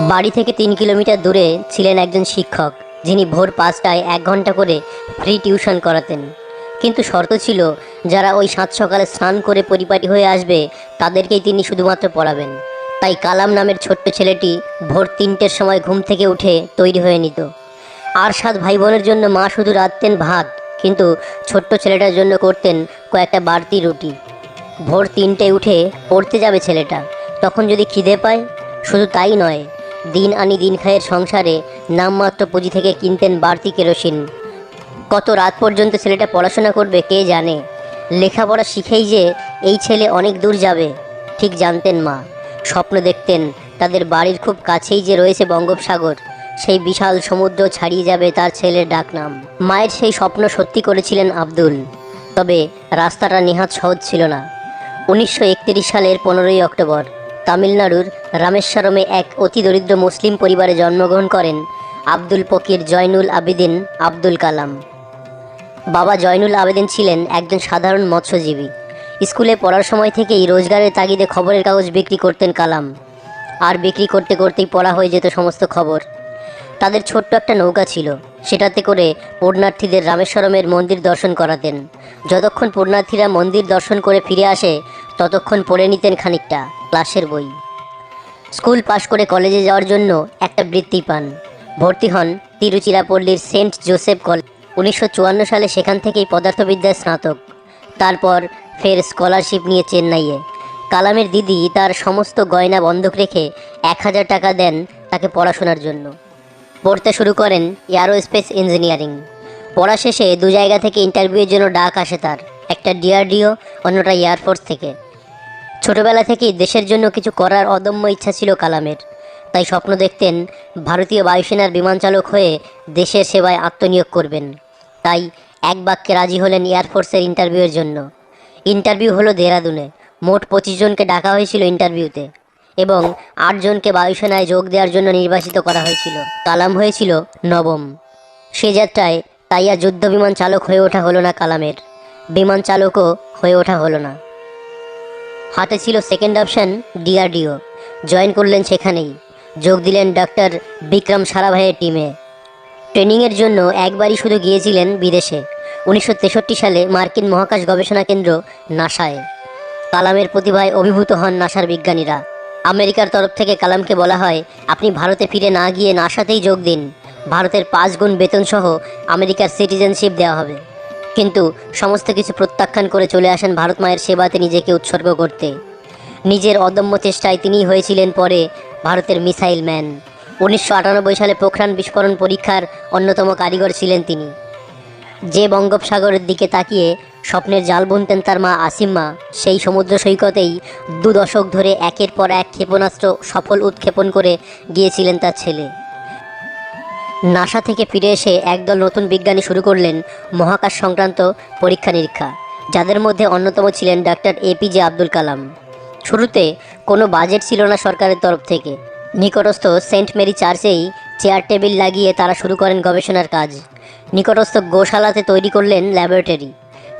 বাড়ি থেকে তিন কিলোমিটার দূরে ছিলেন একজন শিক্ষক, যিনি ভোর পাঁচটায় এক ঘণ্টা করে ফ্রি টিউশন করাতেন। কিন্তু শর্ত ছিল, যারা ওই সাত সকালে স্নান করে পরিপাটি হয়ে আসবে, তাদেরকেই তিনি শুধুমাত্র পড়াবেন। তাই কালাম নামের ছোট্ট ছেলেটি ভোর তিনটের সময় ঘুম থেকে উঠে তৈরি হয়ে নিত। আর সাত ভাই বোনের জন্য মা শুধু রাঁধতেন ভাত, কিন্তু ছোট্ট ছেলেটার জন্য করতেন কয়েকটা বাড়তি রুটি। ভোর তিনটে উঠে পড়তে যাবে ছেলেটা। তখন যদি খিদে পায়, শুধু তাই নয় দিন আনি দিন খায়ের সংসারে নামমাত্র পুঁজি থেকে কিনতেন বাড়তি কেরোসিন। কত রাত পর্যন্ত ছেলেটা পড়াশোনা করবে কে জানে? লেখাপড়া শিখেই যে এই ছেলে অনেক দূর যাবে, ঠিক জানতেন মা। স্বপ্ন দেখতেন তাদের বাড়ির খুব কাছেই যে রয়েছে বঙ্গোপসাগর, সেই বিশাল সমুদ্র ছাড়িয়ে যাবে তার ছেলের ডাকনাম। মায়ের সেই স্বপ্ন সত্যি করেছিলেন আব্দুল, তবে রাস্তাটা নেহাত সহজ ছিল না। উনিশশো একত্রিশ সালের পনেরোই অক্টোবর তামিলনাড়ুর রামেশ্বরমে এক অতি দরিদ্র মুসলিম পরিবারে জন্মগ্রহণ করেন আব্দুল ফকির জয়নুল আবেদিন আব্দুল কালাম। বাবা জয়নুল আবেদিন ছিলেন একজন সাধারণ মৎস্যজীবী। স্কুলে পড়ার সময় থেকেই রোজগারের তাগিদে খবরের কাগজ বিক্রি করতেন কালাম। আর বিক্রি করতে করতেই পড়া হয়ে যেত সমস্ত খবর। তাদের ছোট্ট একটা নৌকা ছিল। সেটাতে করে পূর্ণার্থীদের রামেশ্বরমের মন্দির দর্শন করাতেন। যতক্ষণ পূর্ণার্থীরা মন্দির দর্শন করে ফিরে আসে ততক্ষণ পড়ে নিতেন খানিকটা, ক্লাসের বই। স্কুল পাশ করে কলেজে যাওয়ার জন্য একটা বৃত্তি পান। ভর্তি হন তিরুচিরাপল্লীর সেন্ট জোসেফ কলেজ। উনিশশো চুয়ান্ন সালে সেখান থেকেই পদার্থবিদ্যায় স্নাতক। তারপর ফের স্কলারশিপ নিয়ে চেন্নাইয়ে। কালামের দিদি তার সমস্ত গয়না বন্ধক রেখে এক হাজার টাকা দেন তাকে পড়াশোনার জন্য। পড়তে শুরু করেন এয়ারোস্পেস ইঞ্জিনিয়ারিং। পড়া শেষে দু জায়গা থেকে ইন্টারভিউয়ের জন্য ডাক আসে তার, একটা ডিআরডিও, অন্যটা এয়ারফোর্স থেকে। ছোটবেলা থেকেই দেশের জন্য কিছু করার অদম্য ইচ্ছা ছিল কালামের। তাই স্বপ্ন দেখতেন ভারতীয় বায়ুসেনার বিমান চালক হয়ে দেশের সেবায় আত্মনিয়োগ করবেন। তাই এক বাক্যে রাজি হলেন এয়ারফোর্সের ইন্টারভিউয়ের জন্য। ইন্টারভিউ হলো দেরাদুনে। মোট পঁচিশ জনকে ডাকা হয়েছিল ইন্টারভিউতে এবং আটজনকে বায়ুসেনায় যোগ দেওয়ার জন্য নির্বাচিত করা হয়েছিল। কালাম হয়েছিল নবম। সে যাত্রায় তাই আর যুদ্ধ বিমান চালক হয়ে ওঠা হলো না কালামের। বিমান চালকও হয়ে ওঠা হলো না। হাতে ছিল সেকেন্ড অপশন ডিআরডিও জয়েন করলেন সেখানেই। যোগ দিলেন ডাক্তার বিক্রম সারাভাইয়ের টিমে ট্রেনিংয়ের জন্য একবারই শুধু গিয়েছিলেন বিদেশে। উনিশশো তেষট্টি সালে মার্কিন মহাকাশ গবেষণা কেন্দ্র নাসায়। কালামের প্রতিভায় অভিভূত হন নাসার বিজ্ঞানীরা। আমেরিকার তরফ থেকে কালামকে বলা হয়, আপনি ভারতে ফিরে না গিয়ে নাসাতেই যোগ দিন। ভারতের পাঁচ গুণ বেতন সহ আমেরিকার সিটিজেনশিপ দেওয়া হবে। কিন্তু সমস্ত কিছু প্রত্যাখ্যান করে চলে আসেন ভারত মায়ের সেবাতে নিজেকে উৎসর্গ করতে। নিজের অদম্য চেষ্টায় তিনি হয়েছিলেন পরে ভারতের মিসাইল ম্যান। উনিশশো আটানব্বই সালে পোখরান বিস্ফোরণ পরীক্ষার অন্যতম কারিগর ছিলেন তিনি। যে বঙ্গোপসাগরের দিকে তাকিয়ে স্বপ্নের জাল বুনতেন তার মা আসিম্মা সেই সমুদ্র সৈকতেই দু দশক ধরে একের পর এক ক্ষেপণাস্ত্র সফল উৎক্ষেপণ করে গিয়েছিলেন তার ছেলে। নাসা থেকে ফিরে এসে একদল নতুন বিজ্ঞানী শুরু করলেন মহাকাশ সংক্রান্ত পরীক্ষা নিরীক্ষা, যাদের মধ্যে অন্যতম ছিলেন ডাক্তার এপিজে আব্দুল কালাম। শুরুতে কোনো বাজেট ছিল না সরকারের তরফ থেকে। নিকটস্থ সেন্ট মেরি চার্চেই চেয়ার টেবিল লাগিয়ে তারা শুরু করেন গবেষণার কাজ। নিকটস্থ গোশালাতে তৈরি করলেন ল্যাবরেটরি।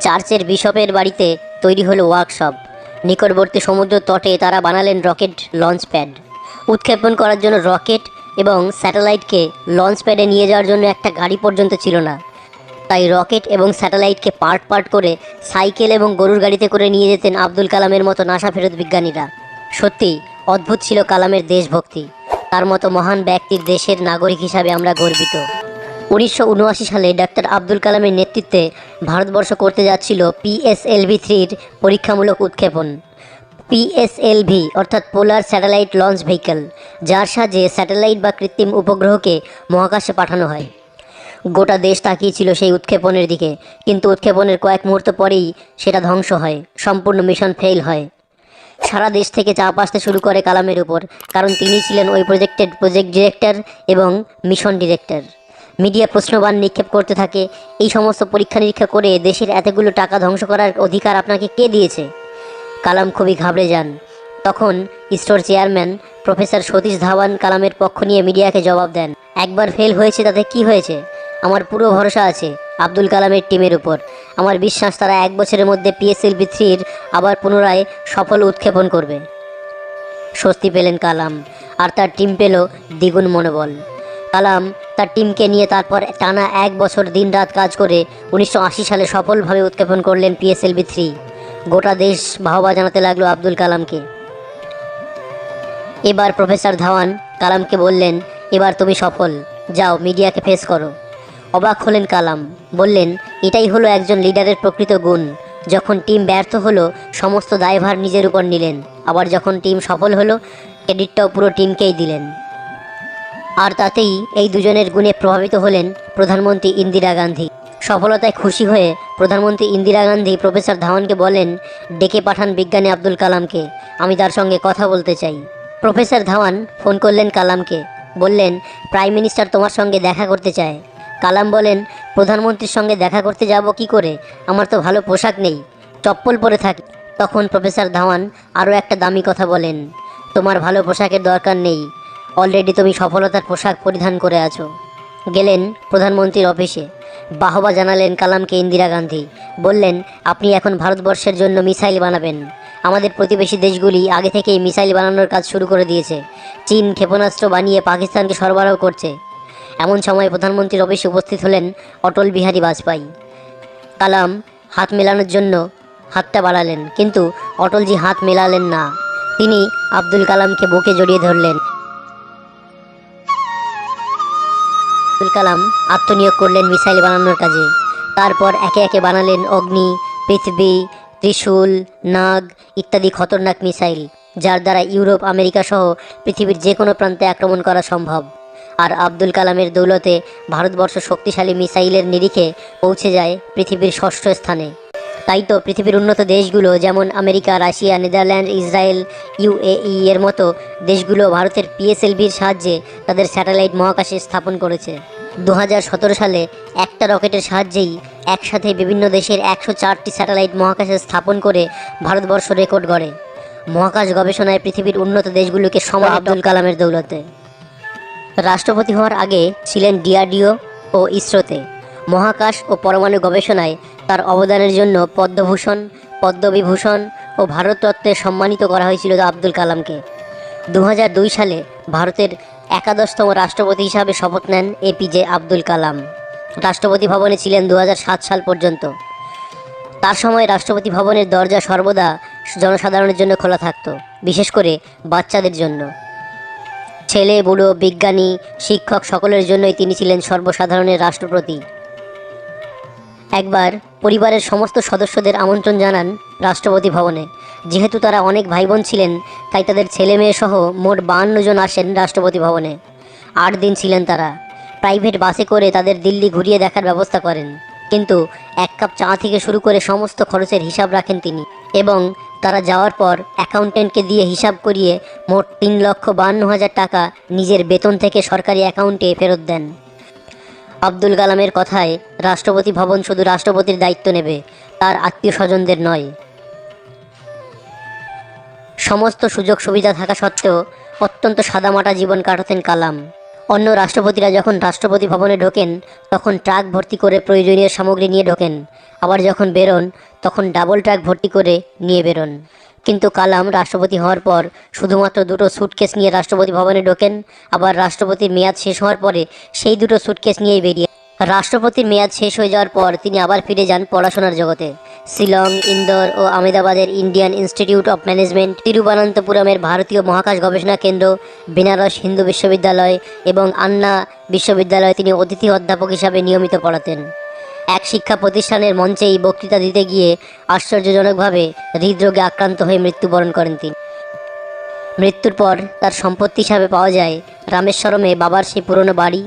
চার্চের বিশপের বাড়িতে তৈরি হলো ওয়ার্কশপ। নিকটবর্তী সমুদ্র তটে তারা বানালেন রকেট লঞ্চ প্যাড। উৎক্ষেপণ করার জন্য রকেট এবং স্যাটেলাইটকে লঞ্চ প্যাডে নিয়ে যাওয়ার জন্য একটা গাড়ি পর্যন্ত ছিল না। তাই রকেট এবং স্যাটেলাইটকে পার্ট পার্ট করে সাইকেল এবং গরুর গাড়িতে করে নিয়ে যেতেন আব্দুল কালামের মতো নাসা ফেরত বিজ্ঞানীরা। সত্যি, অদ্ভুত ছিল কালামের দেশভক্তি। তার মতো মহান ব্যক্তির দেশের নাগরিক হিসাবে আমরা গর্বিত। উনিশশো উনআশি সালে ডাক্তার আব্দুল কালামের নেতৃত্বে ভারতবর্ষ করতে যাচ্ছিল পিএসএলভি থ্রির পরীক্ষামূলক উৎক্ষেপণ। পিএসএলভি অর্থাৎ পোলার স্যাটেলাইট লঞ্চ ভেহিকল যার সাহায্যে স্যাটেলাইট বা কৃত্রিম উপগ্রহকে মহাকাশে পাঠানো হয়। গোটা দেশ তাকিয়েছিল সেই উৎক্ষেপণের দিকে, কিন্তু উৎক্ষেপণের কয়েক মুহূর্ত পরেই সেটা ধ্বংস হয়, সম্পূর্ণ মিশন ফেল হয়। সারা দেশ থেকে চাপ আসতে শুরু করে কালামের উপর, কারণ তিনি ছিলেন ওই প্রজেক্টের প্রজেক্ট ডিরেক্টর এবং মিশন ডিরেক্টর মিডিয়া প্রশ্নবান নিক্ষেপ করতে থাকে, এই সমস্ত পরীক্ষা নিরীক্ষা করে দেশের এতগুলো টাকা ধ্বংস করার অধিকার আপনাকে কে দিয়েছে? কালাম খুবই ঘাবড়ে যান। তখন ইসরোর চেয়ারম্যান প্রফেসর সতীশ ধাওয়ান কালামের পক্ষ নিয়ে মিডিয়াকে জবাব দেন, একবার ফেল হয়েছে তাতে কি হয়েছে? আমার পুরো ভরসা আছে আব্দুল কালামের টিমের উপর। আমার বিশ্বাস তারা এক বছরের মধ্যে পিএসএলভি থ্রির আবার পুনরায় সফল উৎক্ষেপণ করবে। স্বস্তি পেলেন কালাম, আর তার টিম পেল দ্বিগুণ মনোবল। কালাম তার টিমকে নিয়ে তারপর টানা এক বছর দিনরাত কাজ করে উনিশশো আশি সালে সফলভাবে উৎক্ষেপণ করলেন পিএসএলভি থ্রি গোটা দেশ বাহবা জানাতে লাগল আব্দুল কালামকে। এবার প্রফেসর ধাওয়ান কালামকে বললেন, এবার তুমি সফল, যাও মিডিয়াকে ফেস করো। অবাক হলেন কালাম, বললেন, এটাই হলো একজন লিডারের প্রকৃত গুণ। যখন টিম ব্যর্থ হলো, সমস্ত দায়ভার নিজের উপর নিলেন। আবার যখন টিম সফল হলো, ক্রেডিটটাও পুরো টিমকেই দিলেন। আর তাতেই এই দুজনের গুণে প্রভাবিত হলেন প্রধানমন্ত্রী ইন্দিরা গান্ধী। সফলতায় খুশি হয়ে প্রধানমন্ত্রী ইন্দিরা গান্ধী প্রফেসর ধাওয়ানকে বলেন, ডেকে পাঠান বিজ্ঞানী আব্দুল কালামকে। আমি তার সঙ্গে কথা বলতে চাই। প্রফেসর ধাওয়ান ফোন করলেন কালামকে। বললেন, প্রাইম মিনিস্টার তোমার সঙ্গে দেখা করতে চায়। কালাম বলেন, প্রধানমন্ত্রীর সঙ্গে দেখা করতে যাব কি করে? আমার তো ভালো পোশাক নেই। চপ্পল পরে থাকি। তখন প্রফেসর ধাওয়ান আরও একটা দামি কথা বলেন, তোমার ভালো পোশাকের দরকার নেই। অলরেডি তুমি সফলতার পোশাক পরিধান করে আছো। গেলেন প্রধানমন্ত্রীর অফিসে। বাহবা জানালেন কালামকে ইন্দিরা গান্ধী। বললেন, আপনি এখন ভারতবর্ষের জন্য মিসাইল বানাবেন। আমাদের প্রতিবেশী দেশগুলি আগে থেকেই মিসাইল বানানোর কাজ শুরু করে দিয়েছে। চীন ক্ষেপণাস্ত্র বানিয়ে পাকিস্তানকে সরবরাহ করছে। এমন সময় প্রধানমন্ত্রীর অফিসে উপস্থিত হলেন অটল বিহারী বাজপেয়ী। কালাম হাত মেলানোর জন্য হাতটা বাড়ালেন, কিন্তু অটলজি হাত মেলালেন না। তিনি আব্দুল কালামকে বুকে জড়িয়ে ধরলেন। আব্দুল কালাম আত্মনিয়োগ করলেন মিসাইল বানানোর কাজে। তারপর একে একে বানালেন অগ্নি, পৃথিবী, ত্রিশূল, নাগ ইত্যাদি খতরনাক মিসাইল, যার দ্বারা ইউরোপ, আমেরিকা সহ পৃথিবীর যে কোনো প্রান্তে আক্রমণ করা সম্ভব। আর আব্দুল কালামের দৌলতে ভারতবর্ষ শক্তিশালী মিসাইলের নিরিখে পৌঁছে যায় পৃথিবীর ষষ্ঠ স্থানে। তাই তো পৃথিবীর উন্নত দেশগুলো যেমন America Russia Netherland Israel UAE এর মতো দেশগুলো ভারতের পিএসএলভির সাহায্যে তাদের স্যাটেলাইট মহাকাশে স্থাপন করেছে। দু হাজার সতেরো সালে একটা রকেটের সাহায্যেই একসাথে বিভিন্ন দেশের একশো চারটি স্যাটেলাইট মহাকাশে স্থাপন করে ভারতবর্ষ রেকর্ড গড়ে। মহাকাশ গবেষণায় পৃথিবীর উন্নত দেশগুলোকে সমান আব্দুল কালামের দৌলতে। রাষ্ট্রপতি হওয়ার আগে ছিলেন ডিআরডিও ও ইসরোতে। মহাকাশ ও পরমাণু গবেষণায় তার অবদানের জন্য পদ্মভূষণ, পদ্মবিভূষণ ও ভারতরত্নে সম্মানিত করা হয়েছিল আব্দুল কালামকে। দু হাজার দুই সালে ভারতের একাদশতম রাষ্ট্রপতি হিসাবে শপথ নেন এপিজে আব্দুল কালাম। রাষ্ট্রপতি ভবনে ছিলেন দু হাজার সাত সাল পর্যন্ত। তার সময় রাষ্ট্রপতি ভবনের দরজা সর্বদা জনসাধারণের জন্য খোলা থাকত, বিশেষ করে বাচ্চাদের জন্য। ছেলে, বুড়ো, বিজ্ঞানী, শিক্ষক সকলের জন্যই তিনি ছিলেন সর্বসাধারণের রাষ্ট্রপতি। একবার পরিবারের সমস্ত সদস্যদের আমন্ত্রণ জানান রাষ্ট্রপতি ভবনে। যেহেতু তারা অনেক ভাই বোন ছিলেন, তাই তাদের ছেলে মেয়ে সহ মোট বাহান্ন জন আসেন রাষ্ট্রপতি ভবনে। আট দিন ছিলেন তারা। প্রাইভেট বাসে করে তাদের দিল্লি ঘুরিয়ে দেখার ব্যবস্থা করেন। কিন্তু এক কাপ চা থেকে শুরু করে সমস্ত খরচের হিসাব রাখেন তিনি এবং তারা যাওয়ার পর অ্যাকাউন্টেন্টকে দিয়ে হিসাব করিয়ে মোট তিন লক্ষ বান্ন হাজার টাকা নিজের বেতন থেকে সরকারি অ্যাকাউন্টে ফেরত দেন। আব্দুল কালামের কথায় রাষ্ট্রপতি ভবন শুধু রাষ্ট্রপতির দায়িত্ব নেবে, তার আত্মীয় স্বজনদের নয়। সমস্ত সুযোগ সুবিধা থাকা সত্ত্বেও অত্যন্ত সাদামাটা জীবন কাটাতেন কালাম। অন্য রাষ্ট্রপতিরা যখন রাষ্ট্রপতি ভবনে ঢোকেন, তখন ট্রাক ভর্তি করে প্রয়োজনীয় সামগ্রী নিয়ে ঢোকেন। আবার যখন বেরোন, তখন ডাবল ট্রাক ভর্তি করে নিয়ে বেরোন। কিন্তু কালাম রাষ্ট্রপতি হওয়ার পর শুধুমাত্র দুটো সুটকেস নিয়ে রাষ্ট্রপতি ভবনে ঢোকেন। আবার রাষ্ট্রপতির মেয়াদ শেষ হওয়ার পরে সেই দুটো সুটকেস নিয়েই বেরিয়ে রাষ্ট্রপতির মেয়াদ শেষ হয়ে যাওয়ার পর তিনি আবার ফিরে যান পড়াশোনার জগতে। শিলং, ইন্দোর ও আমেদাবাদের ইন্ডিয়ান ইনস্টিটিউট অফ ম্যানেজমেন্ট, তিরুবনন্তপুরমের ভারতীয় মহাকাশ গবেষণা কেন্দ্র, বেনারস হিন্দু বিশ্ববিদ্যালয় এবং আন্না বিশ্ববিদ্যালয়ে তিনি অতিথি অধ্যাপক হিসাবে নিয়মিত পড়াতেন। এক শিক্ষা প্রতিষ্ঠানের মঞ্চেই বক্তৃতা দিতে গিয়ে আশ্চর্যজনকভাবে হৃদরোগে আক্রান্ত হয়ে মৃত্যুবরণ করেন তিনি। মৃত্যুর পর তার সম্পত্তি হিসাবে পাওয়া যায় রামেশ্বরমে বাবার সেই পুরনো বাড়ি,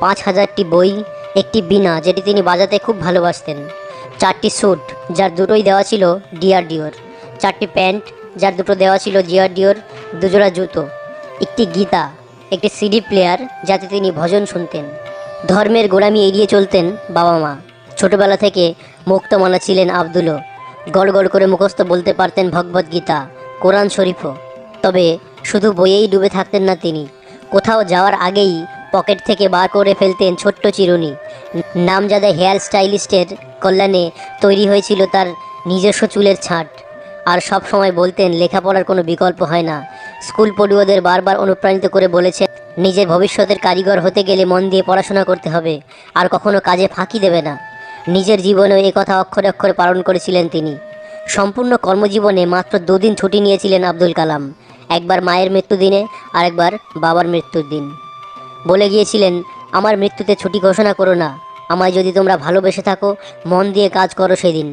পাঁচ হাজারটি বই, একটি বীণা যেটি তিনি বাজাতে খুব ভালোবাসতেন। চারটি স্যুট, যার দুটোই দেওয়া ছিল ডিআরডিওর চারটি প্যান্ট, যার দুটো দেওয়া ছিল জিআরডিওর দুজোড়া জুতো, একটি গীতা, একটি সিডি প্লেয়ার যাতে তিনি ভজন শুনতেন। ধর্মের গোড়ামি এড়িয়ে চলতেন বাবা মা। ছোটবেলা থেকে মুক্তমানা ছিলেন আব্দুলও। গড় গড় করে মুখস্থ বলতে পারতেন ভগবদ্গীতা কোরআন শরীফও। তবে শুধু বইয়েই ডুবে থাকতেন না তিনি। কোথাও যাওয়ার আগেই পকেট থেকে বার করে ফেলতেন ছোট্ট চিরুনি। নামজাদা হেয়ার স্টাইলিস্টের কল্যাণে তৈরি হয়েছিল তার নিজস্ব চুলের ছাঁট। আর সব সময় বলতেন, লেখাপড়ার কোনো বিকল্প হয় না। স্কুল পড়ুয়াদের বারবার অনুপ্রাণিত করে বলেছে নিজের ভবিষ্যতের কারিগর হতে গেলে মন দিয়ে পড়াশোনা করতে হবে। আর কখনো কাজে ফাঁকি দেবে না। নিজের জীবনেও এ কথা অক্ষরে অক্ষরে পালন করেছিলেন তিনি। সম্পূর্ণ কর্মজীবনে মাত্র দুদিন ছুটি নিয়েছিলেন আব্দুল কালাম, একবার মায়ের মৃত্যুদিনে আর একবার বাবার মৃত্যুর দিন বলে গিয়েছিলেন, আমার মৃত্যুতে ছুটি ঘোষণা করো না, আমায় যদি তোমরা ভালোবেসে থাকো, মন দিয়ে কাজ করো সেদিন।